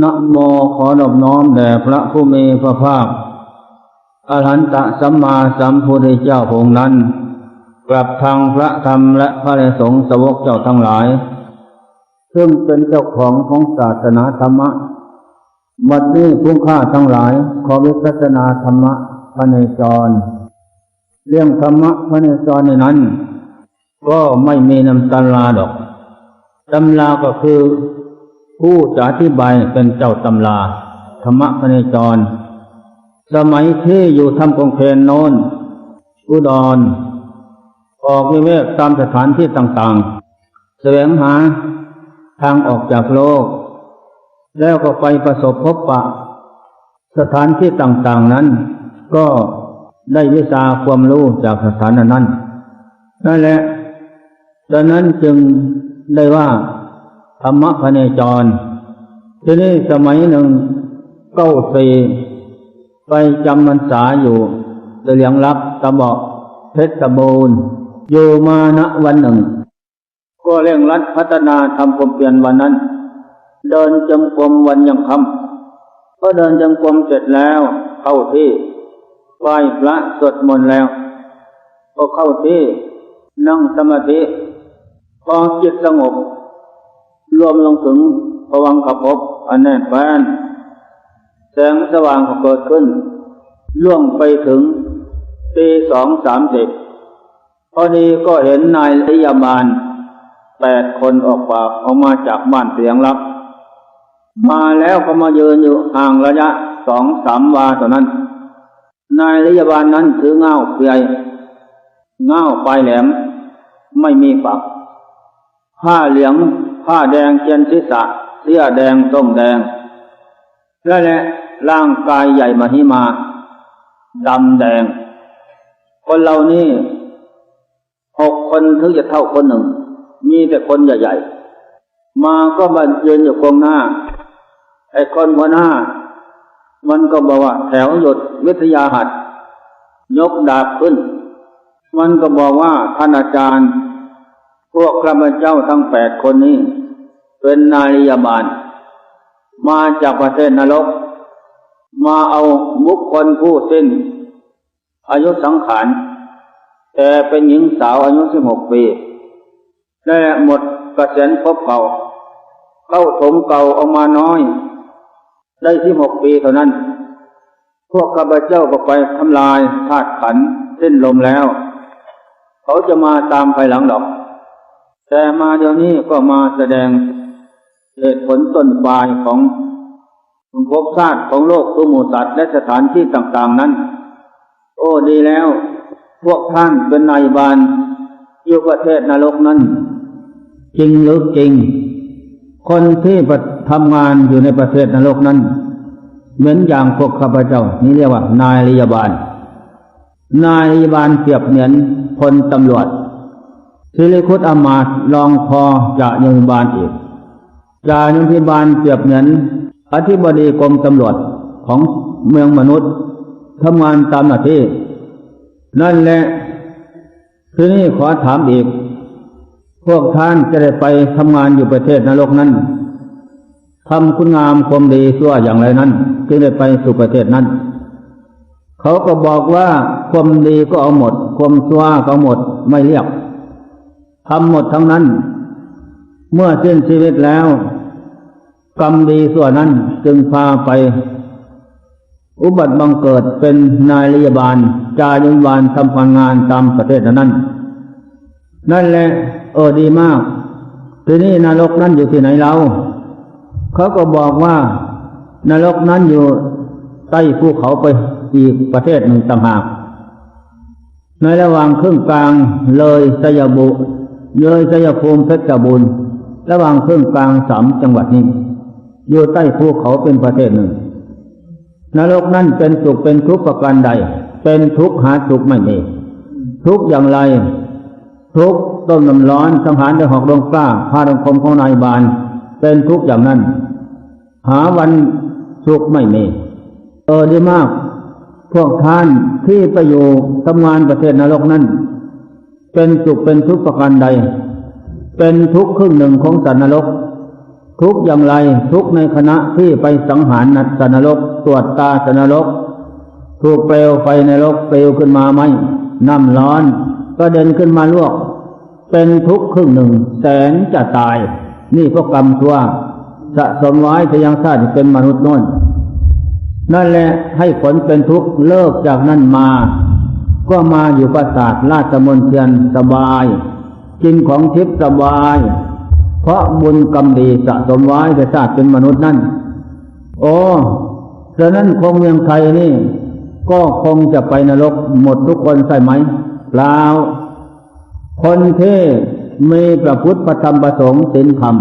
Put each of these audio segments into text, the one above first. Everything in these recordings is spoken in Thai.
นะโมขอนอบน้อมแด่พระผู้มีพระภาคอรหันตสัมมาสัมพุทธเจ้าองค์นั้น กลับทางพระธรรมและพระสงฆ์สวกเจ้าทั้งหลาย ซึ่งเป็นเจ้าของของศาสนาธรรมะบัดนี้ผู้ข้าทั้งหลาย ขอวิปัสสนาธรรมะพระเนจร เรื่องธรรมะพระเนจรในนั้น ก็ไม่มีน้ำตาลาดอกตำราก็คือ ผู้จะอธิบายเป็นเจ้าตำราธรรมะพระเนจร สมัยที่อยู่ทำกองเพนโน้น อุดร ออกวิเวกตามสถานที่ต่างๆ แสวงหาทางออกจากโลก แล้วก็ไปประสบพบปะ สถานที่ต่างๆนั้น ก็ได้วิชาความรู้จากสถานนั้น นั่นแหละดังนั้นจึงได้ว่า ธรรมะพเนจร ทีนี้สมัยหนึ่งเก้าสีไปจำพรรษาอยู่เสียงรับตะบาะเพชรตะบูนอยู่มาณวันหนึ่ง ก็เร่งรัดพัฒนาทำความเปลี่ยนวันนั้น เดินจงกรมวันยังคำก็เดินจงกรมเสร็จแล้ว เข้าที่ไหว้พระสวดมนต์แล้ว ก็เข้าที่นั่งสมาธิพอจิตสงบ รวมลงถึงภวังขภพอันแน่นแฟ้นแสงสว่างก็เกิดขึ้น ล่วงไปถึงตีสองสามสิบพอดีก็เห็นนายริยาบาลแปดคนออกปากออกมาจากบ้านเสียงรับ มาแล้วก็มายืนอยู่ห่างระยะสองสามวาเท่านั้น นายริยาบาลนั้นถือเง่าเปลือยเง่าปลายแหลม ไม่มีฝัก ผ้าเหลือง ผ้าแดงเชียนศีรษะเสื้อแดงส้มแดงและแหละร่างกายใหญ่มหิมาดำแดง คนเรานี่หกคนถึงจะเท่าคนหนึ่ง มีแต่คนใหญ่ๆ มาก็มายืนอยู่กองหน้า ไอ้คนหัวหน้า มันก็บอกว่า แถวหยดวิทยาหัดยกดาบขึ้น มันก็บอกว่าท่านอาจารย์ พวกข้าพเจ้าทั้งแปดคนนี้ เป็นนารียาบาล มาจากประเทศนรก มาเอาบุคคลผู้สิ้น อายุสังขาร แต่เป็นหญิงสาวอายุสิบหกปี และหมดกระเซ็นพบเก่า เข้าถมเก่าออกมาน้อย ได้สิบหกปีเท่านั้น พวกข้าพเจ้าก็ไปทำลายธาตุขันสิ้นลมแล้ว เขาจะมาตามภายหลังดอก แต่มาเดี๋ยวนี้ก็มาแสดงเหตุผลต้นปลายของภพชาติของโลกตัวหมูสัตว์และสถานที่ต่างๆนั้น โอ้ดีแล้ว พวกท่านเป็นนายบาลอยู่ประเทศนรกนั้น จริงหรือจริง คนที่ทำงานอยู่ในประเทศนรกนั้น เหมือนอย่างพวกข้าพเจ้า นี่เรียกว่านายริยบาล นายริยบาลเปรียบเหมือนพลตำรวจ สิริคุตอมาตรองพอจะยมบาลอีกจายุพิบาลเปรียบเหมือนอธิบดีกรมตำรวจของเมืองมนุษย์ทำงานตามหน้าที่ นั่นแหละทีนี้ขอถามอีก พวกท่านจะได้ไปทำงานอยู่ประเทศนรกนั้นทำคุณงามความดีชั่วอย่างไรนั้นจึงได้ไปสู่ประเทศนั้น เขาก็บอกว่าความดีก็เอาหมด ความชั่วก็เอาหมดไม่เรียก ทำหมดทั้งนั้น เมื่อสิ้นชีวิตแล้ว กรรมดีส่วนนั้นจึงพาไป อุบัติบังเกิดเป็นนายริยบาลจายุบาลทำงานตามประเทศนั้น นั่นแหละเออดีมาก ทีนี้นรกนั้นอยู่ที่ไหนเรา เขาก็บอกว่านรกนั้นอยู่ใต้ภูเขาไปอีกประเทศหนึ่งต่างหาก ในระหว่างครึ่งกลางเลยสยบุ เลยสยภูมิเพชรบุญระหว่างครึ่งกลางสามจังหวัดนี้ อยู่ใต้ภูเขาเป็นประเทศหนึ่ง นรกนั้นเป็นสุขเป็นทุกข์ประการใด เป็นทุกข์หาสุขไม่มีทุกข์อย่างไร ทุกข์ต้มน้ำร้อนสังหารด้วยหอกดงกล้าพาดงคมของนายบาน เป็นทุกข์อย่างนั้น หาวันสุขไม่มีเออดีมาก พวกท่านที่ไปอยู่ทำงานประเทศนรกนั้น เป็นสุขเป็นทุกข์ประการใด เป็นทุกข์ครึ่งหนึ่งของสัตว์นรก ทุกข์อย่างไรทุกข์ในขณะที่ไปสังหารนัตสนรกตรวจตาสันนรก ถูกเปลวไฟในรกเปลวขึ้นมาไหมน้ำร้อนก็เด่นขึ้นมาลวก เป็นทุกข์ครึ่งหนึ่งแสนจะตาย นี่เพราะกรรมชั่วสะสมไว้จะยังชาติเป็นมนุษย์น้นนั่นแหละให้ผลเป็นทุกข์เลิกจากนั้นมา ก็มาอยู่ปราสาทราชมนเทียนสบาย กินของทิพย์สบาย เพราะบุญกรรมดีสะสมไว้จะชาติเป็นมนุษย์นั่น โอ้ฉะนั้นคงเมืองไทยนี่ ก็คงจะไปนรกหมดทุกคนใช่ไหมเปล่าคนที่มีพระพุทธพระธรรมประสงค์ศีลธรรม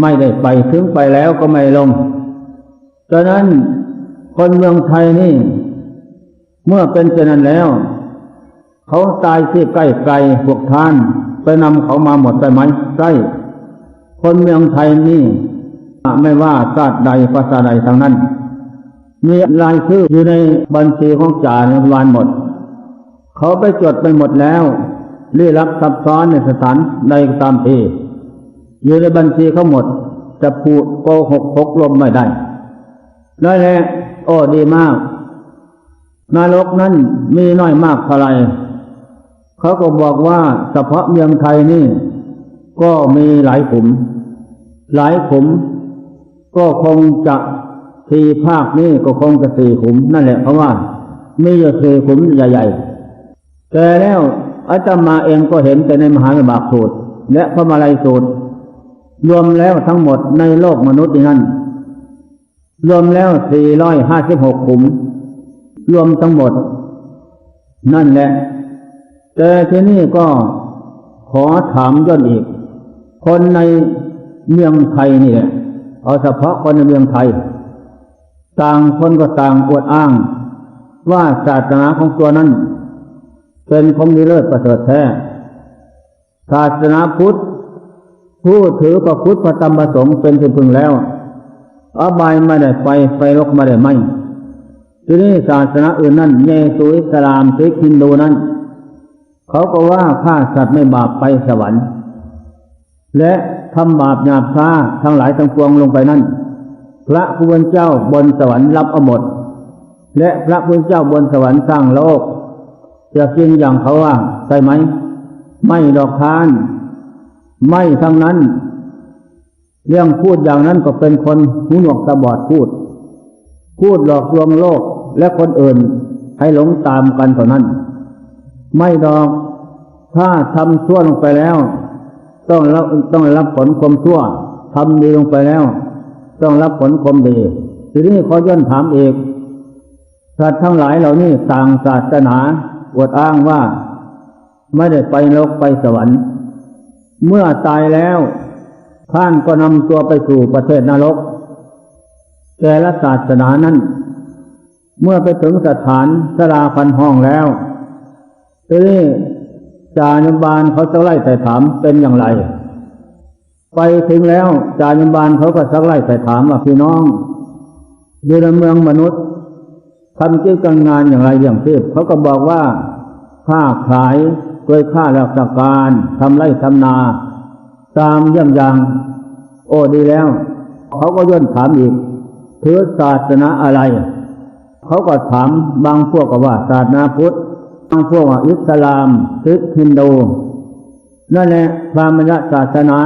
ไม่ได้ไปถึงไปแล้วก็ไม่ลง ฉะนั้นคนเมืองไทยนี่ เมื่อเป็นเช่นนั้นแล้ว เขาตายที่ใกล้ไกลพวกท่าน ไปนำเขามาหมดได้ไหมใช่คนเมืองไทยนี่ไม่ว่าชาติใดภาษาใดทางนั้น มีรายชื่ออยู่ในบัญชีของจ่าในวานหมด เขาไปจดไปหมดแล้วเรียรับซับซ้อนในสถานใดตามทีอยู่ในบัญชีเขาหมดจะพูดโกหกพกลมไม่ได้นั่นแหละโอ้ดีมาก นรกนั้นมีน้อยมากเท่าไรเขาก็บอกว่าเฉพาะเมืองไทยนี่ ก็มีหลายขุม หลายขุม ก็คงจะทีภาคนี้ก็คงจะสี่ขุม นั่นแหละเพราะว่า มีอยู่สี่ขุมใหญ่ๆแต่แล้วอาตมาเองก็เห็นแต่ในมหาวิบากสูตร และพระมาลัยสูตร รวมแล้วทั้งหมดในโลกมนุษย์นั้น รวมแล้วสี่ร้อยห้าสิบหกขุม รวมทั้งหมด นั่นแหละ แต่ที่นี่ก็ขอถามย้อนอีก คนในเมืองไทยนี่แหละเอาเฉพาะคนในเมืองไทย ต่างคนก็ต่างอวดอ้าง ว่าศาสนาของตัวนั้น เป็นของดีเลิศประเสริฐแท้ ศาสนาพุทธ ผู้ถือพระพุทธพระธรรมพระสงฆ์เป็นที่พึงแล้วอบายไม่ได้ไปไฟลกไม่ได้ไหม ทีนี้ศาสนาอื่นนั่นเยซูอิสลามซิกฮินดูนั้น เขาก็ว่าฆ่าสัตว์ไม่บาปไปสวรรค์ และทำบาปหยาบช้าทั้งหลายทั้งปวงลงไปนั่น พระผู้เป็นเจ้าบนสวรรค์รับเอาหมดและพระผู้เป็นเจ้าบนสวรรค์สร้างโลกจะจริงอย่างเขาว่าใช่ไหม ไม่ดอกทาน ไม่ทั้งนั้น เรื่องพูดอย่างนั้นก็เป็นคนหูหนวกตาบอดพูด พูดหลอกลวงโลก และคนอื่นให้หลงตามกันเท่านั้น ไม่ดอก ถ้าทำชั่วลงไปแล้ว ต้องรับต้องรับผลความชั่วทำดีลงไปแล้ว ต้องรับผลความดีทีนี้ขอย่นถามเอกสัตว์ทั้งหลายเหล่านี้ต่างศาสนาอวดอ้างว่า ไม่ได้ไปนรกไปสวรรค์ เมื่อตายแล้วท่านก็นำตัวไปสู่ประเทศนรก แต่ละศาสนานั้น เมื่อไปถึงสถานสลาพันห้องแล้วทีนี้จานุบาลเขาจะไล่แต่ถามเป็นอย่างไร ไปถึงแล้วจานุบาลเขาก็สักไล่แต่ถามว่าพี่น้องอยู่ในเมืองมนุษย์ทำกิจการงานอย่างไรอย่างที่เขาก็บอกว่าค้าขายโดยค่าราชการทำไร่ทำนา ตามเยี่ยมยาง โอ้ดีแล้ว เขาก็ย่นถามอีกถือศาสนาอะไร เขาก็ถามบางพวกก็ว่าศาสนาพุทธบางพวกว่าอิสลามคริสต์ฮินดูนั่นแหละพรามณศาสนา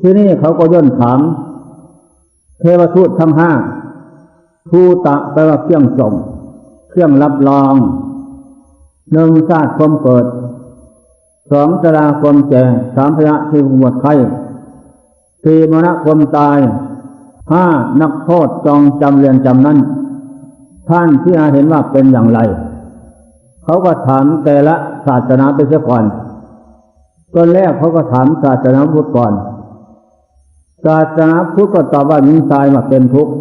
ที่นี่เขาก็ย่นถาม เทวทูตทั้งห้าทูตะแปลว่าเครื่องส่ง เครื่องรับรองหนึ่งชาติความเกิดสองตราความแก่สามพยะที่หมดไข้สี่มรณะความตายห้านักโทษจองจำเรียนจำนั้น ท่านที่อาเห็นว่าเป็นอย่างไร เขาก็ถามแต่ละศาสนาไปเสียก่อนตอนแรกเขาก็ถามศาสนาพุทธก่อน ศาสนาพุทธก็ตอบว่ายิงตายมาเป็นทุกข์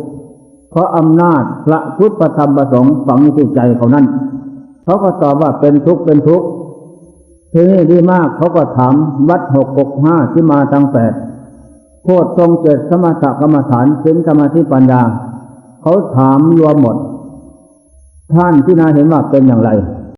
เพราะอำนาจพระพุทธประธรรมประสงค์ฝังที่ใจเขานั้นเขาก็ตอบว่าเป็นทุกข์เป็นทุกข์ทีนี้ดีมากเขาก็ถามวัดหกหกห้าที่มาทางแปดโคตรทรงเจตสมถกรรมฐานสินสมาธิปัญญา เขาถามรวมหมด ท่านที่นาเห็นว่าเป็นอย่างไร